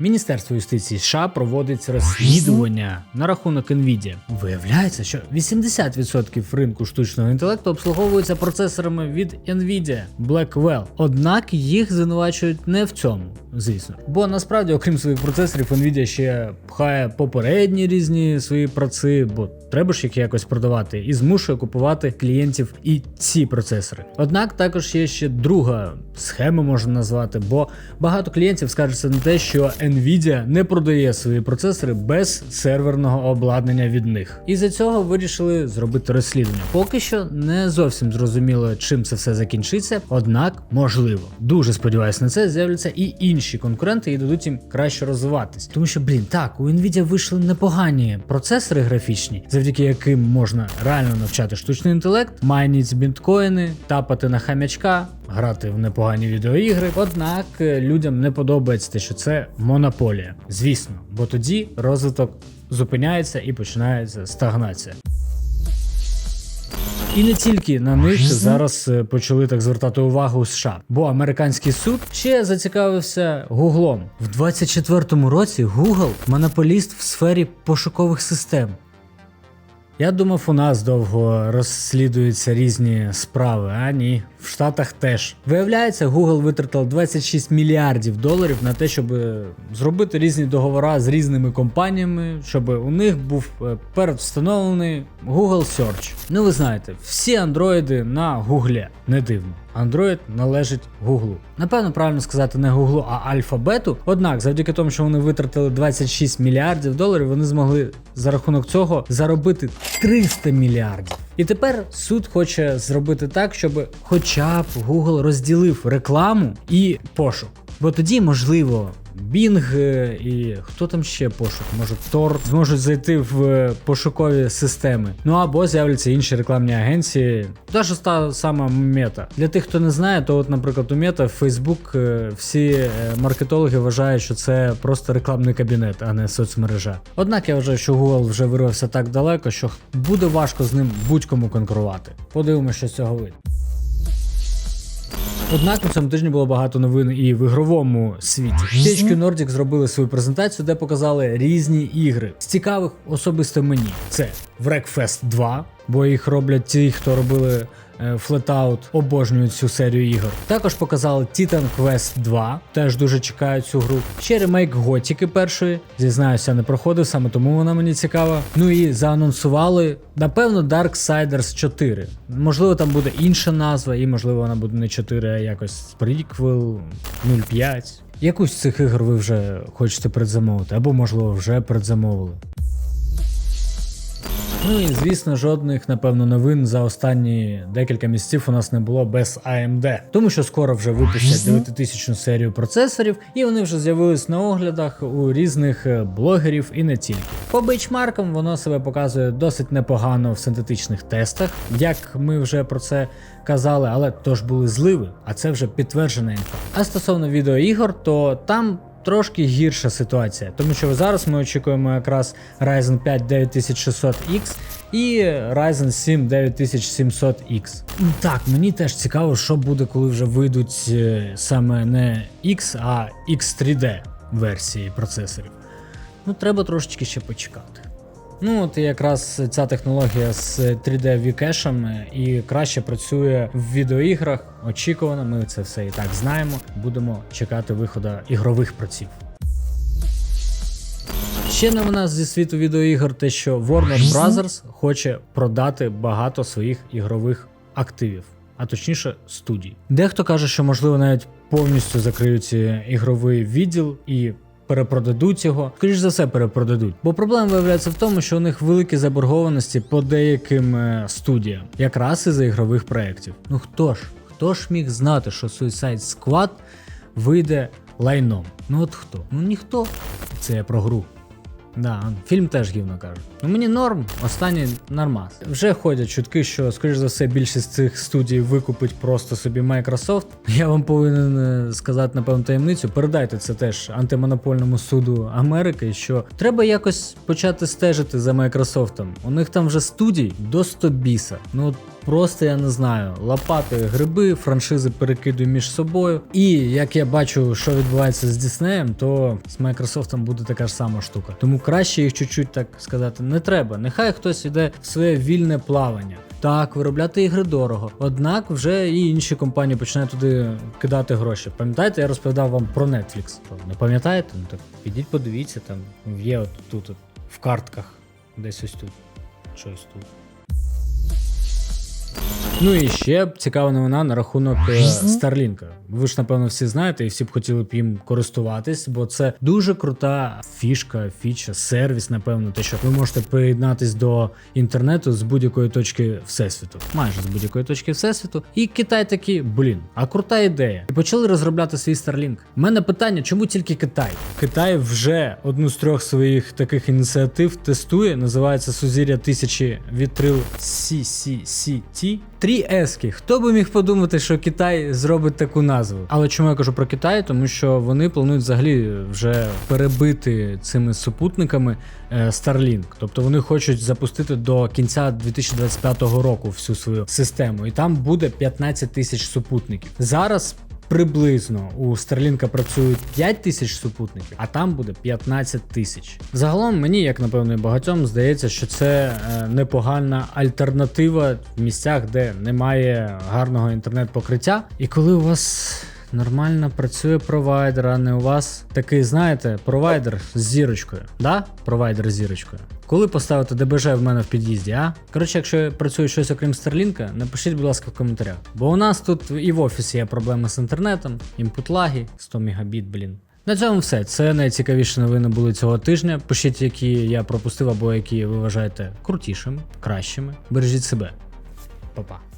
Міністерство юстиції США проводить розслідування на рахунок Nvidia. Виявляється, що 80% ринку штучного інтелекту обслуговуються процесорами від Nvidia Blackwell. Однак їх звинувачують не в цьому, звісно. Бо насправді, окрім своїх процесорів, Nvidia ще пхає попередні різні свої проци, бо треба ж їх якось продавати, і змушує купувати клієнтів і ці процесори. Однак також є ще друга схема, можна назвати, бо багато клієнтів скаржаться на те, що Nvidia не продає свої процесори без серверного обладнання від них. І за цього вирішили зробити розслідування. Поки що не зовсім зрозуміло, чим це все закінчиться, однак можливо. Дуже сподіваюся на це з'являться і інші конкуренти і дадуть їм краще розвиватись. Тому що, блін, так, у Nvidia вийшли непогані процесори графічні, завдяки яким можна реально навчати штучний інтелект, майніть біткоїни, тапати на хам'ячка, грати в непогані відеоігри. Однак е, людям не подобається те, що це монополія. Звісно, бо тоді розвиток зупиняється і починається стагнація. І не тільки на них зараз е, почали так звертати увагу США, бо американський суд ще зацікавився Гуглом. В 24-му році Google монополіст в сфері пошукових систем. Я думав, у нас довго розслідуються різні справи, а ні, в Штатах теж. Виявляється, Google витратив 26 мільярдів доларів на те, щоб е, зробити різні договори з різними компаніями, щоб у них був е, передвстановлений Google Search. Ну ви знаєте, всі андроїди на Гуглі. Не дивно. Android належить Гуглу. Напевно, правильно сказати не Гуглу, а Альфабету. Однак, завдяки тому, що вони витратили 26 мільярдів доларів, вони змогли за рахунок цього заробити 300 мільярдів. І тепер суд хоче зробити так, щоб хоча б Google розділив рекламу і пошук. Бо тоді, можливо, Bing е, і хто там ще пошук, може Tor, зможуть зайти в е, пошукові системи. Ну або з'являться інші рекламні агенції, та ж та сама мета. Для тих, хто не знає, то от, наприклад, у мета Facebook е, всі маркетологи вважають, що це просто рекламний кабінет, а не соцмережа. Однак я вважаю, що Google вже вирвався так далеко, що буде важко з ним будь-кому конкурувати. Подивимося, що з цього вийде. Однак на цьому тижні було багато новин і в ігровому світі. THQ Nordic зробили свою презентацію, де показали різні ігри. З цікавих особисто мені це Wreckfest 2, бо їх роблять ті, хто робили Flatout, обожнюють цю серію ігор. Також показали Titan Quest 2, теж дуже чекаю цю гру. Ще ремейк Готіки першої. Зізнаюся, не проходив, саме тому вона мені цікава. Ну і заанонсували, напевно, Darksiders 4. Можливо, там буде інша назва, і можливо вона буде не 4, а якось Prequel 05. Якусь з цих ігор ви вже хочете предзамовити, або можливо вже предзамовили. Ну і звісно, жодних, напевно, новин за останні декілька місяців у нас не було без AMD. Тому що скоро вже випустять 9000 серію процесорів, і вони вже з'явились на оглядах у різних е, блогерів і не тільки. По бейчмаркам воно себе показує досить непогано в синтетичних тестах, як ми вже про це казали, але то ж були зливи, а це вже підтверджена інфа. А стосовно відеоігор, то там трошки гірша ситуація, тому що зараз ми очікуємо якраз Ryzen 5 9600X і Ryzen 7 9700X. Так, мені теж цікаво, що буде, коли вже вийдуть е, саме не X, а X3D версії процесорів. Ну, треба трошечки ще почекати. Ну, от якраз ця технологія з 3D вікешами і краще працює в відеоіграх. Очікувано, ми це все і так знаємо. Будемо чекати виходу ігрових праців. Ще новина зі світу відеоігор, те, що Warner Bros. хоче продати багато своїх ігрових активів, а точніше студій. Дехто каже, що можливо навіть повністю закриють ігровий відділ і перепродадуть його. Скоріш за все, перепродадуть. Бо проблема виявляється в тому, що у них великі заборгованості по деяким е, студіям, якраз із-за ігрових проєктів. Ну хто ж? Хто ж міг знати, що Suicide Squad вийде лайном? Ну от хто? Ну ніхто. Це я про гру. Да, фільм теж гівно кажуть. Ну мені норм, останній нормас. Вже ходять чутки, що, скоріш за все, більшість цих студій викупить просто собі Microsoft. Я вам повинен е, сказати, напевно, таємницю. Передайте це теж антимонопольному суду Америки, що треба якось почати стежити за Microsoft. У них там вже студій до 100 біса. Ну просто я не знаю, лопати гриби, франшизи перекидую між собою. І як я бачу, що відбувається з Діснеєм, то з Microsoft буде така ж сама штука. Тому краще їх чуть-чуть так сказати не треба. Нехай хтось іде в своє вільне плавання. Так, виробляти ігри дорого. Однак вже і інші компанії починають туди кидати гроші. Пам'ятаєте, я розповідав вам про Netflix. Не пам'ятаєте? Ну так підіть, подивіться, там є от тут от, в картках, десь ось тут. Щось тут. Ну і ще цікава новина на рахунок е, Starlink. Ви ж напевно всі знаєте, і всі б хотіли б їм користуватись, бо це дуже крута фішка, фіча, сервіс, напевно, те, що ви можете приєднатись до інтернету з будь-якої точки всесвіту, майже з будь-якої точки всесвіту. І Китай такий, блін, а крута ідея. І почали розробляти свій Starlink. У мене питання, чому тільки Китай? Китай вже одну з трьох своїх таких ініціатив тестує, називається Сузір'я тисячі вітрил CCCT. Три ески. Хто би міг подумати, що Китай зробить таку назву? Але чому я кажу про Китай? Тому що вони планують взагалі вже перебити цими супутниками е, Starlink. Тобто вони хочуть запустити до кінця 2025 року всю свою систему, і там буде 15 тисяч супутників. Зараз. Приблизно у Starlink працюють 5 тисяч супутників, а там буде 15 тисяч. Загалом мені, як напевно, і багатьом, здається, що це е, непогана альтернатива в місцях, де немає гарного інтернет-покриття. І коли у вас нормально працює провайдер, а не у вас такий, знаєте, провайдер з зірочкою. Да? Провайдер з зірочкою. Коли поставити ДБЖ в мене в під'їзді, а? Коротше, якщо працює щось окрім Старлінка, напишіть, будь ласка, в коментарях. Бо у нас тут і в офісі є проблеми з інтернетом, імпут-лаги, 100 мегабіт, блін. На цьому все. Це найцікавіші новини були цього тижня. Пишіть, які я пропустив або які ви вважаєте крутішими, кращими. Бережіть себе. Па-па.